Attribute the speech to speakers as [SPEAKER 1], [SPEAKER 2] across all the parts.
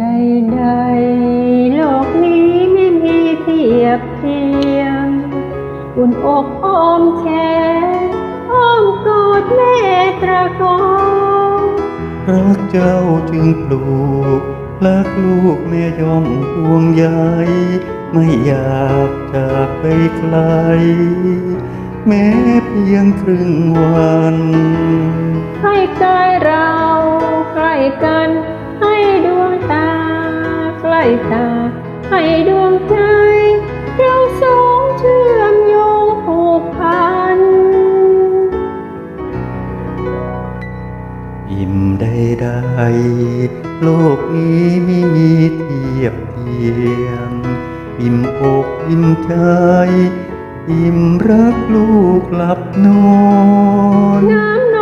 [SPEAKER 1] ใดๆโลกนี้ไม่มีเทียบเทียมอุ่นอกอ้อมแขนอ้อมกอดแม่ตระกอง
[SPEAKER 2] รักเจ้าจึงปลูกรักลูกแม่ย่อมห่วงใยไม่อยากจากไปไกล แม้เพียงครึ่งวัน
[SPEAKER 1] ให้กายเราใกล้กัน ตา ให้ดวงใจเราสองเชื่อมโยงผูกพัน
[SPEAKER 2] อิ่มใดๆโลกนี้ไม่มีเทียบเทียม อิ่มอกอิ่มใจ อิ่มรักลูกหลับนอน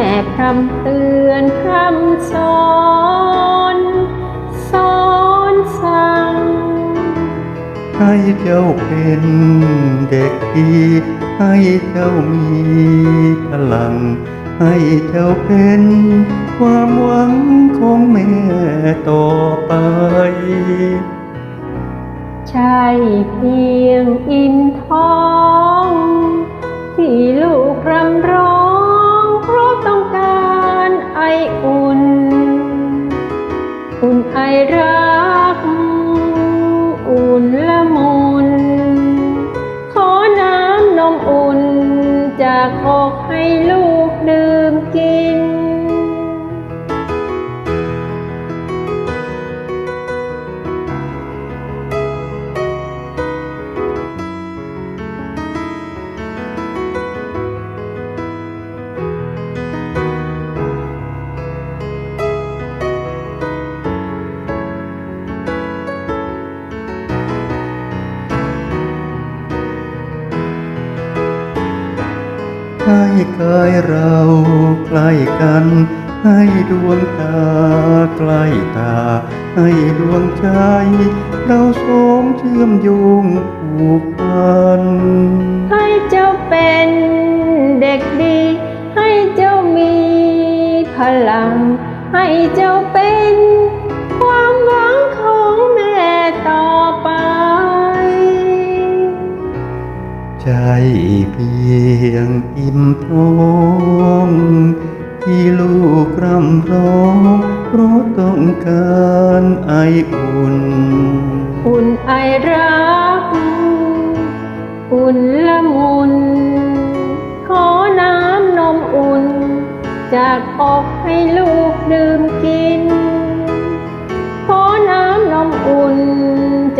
[SPEAKER 1] แม่คำเตือนคำสอนสอนสั่ง
[SPEAKER 2] ให้เจ้าเป็นเด็กดีให้เจ้ามีพลัง ให้เจ้าเป็นความหวังของแม่ต่อไป
[SPEAKER 1] ใช่เพียงอิ่มท้อง ที่ลูกรำร้อง ให้ลูกดื่มกิน
[SPEAKER 2] ให้กายเราใกล้กัน ให้ดวงตาใกล้ตา ให้ดวงใจ เราสองเชื่อมโยงผูกพัน
[SPEAKER 1] ให้เจ้าเป็นเด็กดี ให้เจ้ามีพลัง ให้เจ้าเป็น
[SPEAKER 2] เพียงอิ่มท้องที่ลูกรำร้องเพราะต้องการไออุ่น
[SPEAKER 1] อุ่นไอรัก อุ่นละมุน ขอน้ำนมอุ่น จากอกให้ลูกดื่มกิน ขอน้ำนมอุ่น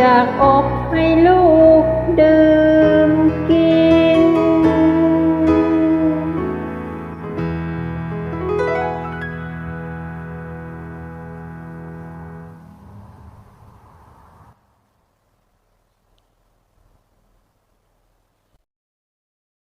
[SPEAKER 1] จากอกให้ลูก